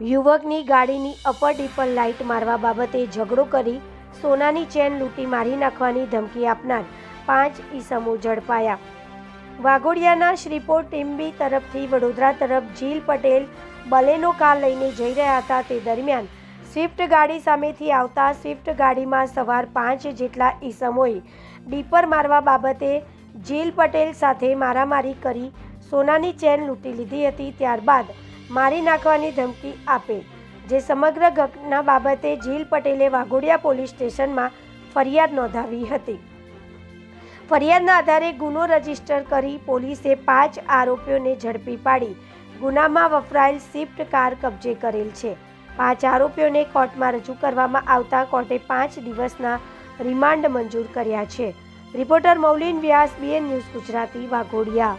યુવકની ગાડીની upper dipper light મારવા બાબતે ઝઘડો કરી સોનાની ચેન લૂંટી મારી નાખવાની ધમકી આપનાર પાંચ ઈસમો ઝડપાયા. વાઘોડિયાના શ્રીપોર ટીમ્બી તરફથી વડોદરા તરફ જીલ પટેલ બલેનો કાર લઈને જઈ રહ્યા હતા તે દરમિયાન સ્વિફ્ટ ગાડી સામેથી આવતા સ્વિફ્ટ ગાડીમાં સવાર પાંચ જેટલા ઈસમોએ ડીપર મારવા બાબતે જીલ પટેલ સાથે મારામારી કરી સોનાની ચેન લૂંટી લીધી હતી, ત્યારબાદ મારી નાખવાની ધમકી આપે, જે સમગ્ર ઘટના બાબતે જીલ પટેલે વાઘોડિયા પોલીસ સ્ટેશનમાં ફરિયાદ નોંધાવી હતી. ફરિયાદના આધારે ગુનો રજિસ્ટર કરી પોલીસે પાંચ આરોપીઓને ઝડપી પાડી, ગુનામાં વપરાયેલ સ્વિફ્ટ કાર કબજે કરેલ છે. પાંચ આરોપીઓને કોર્ટમાં રજૂ કરવામાં આવતા કોર્ટે પાંચ દિવસના રિમાન્ડ મંજૂર કર્યા છે. Reporter Maulin Vyas, BN news Gujarati, Vaghodiya.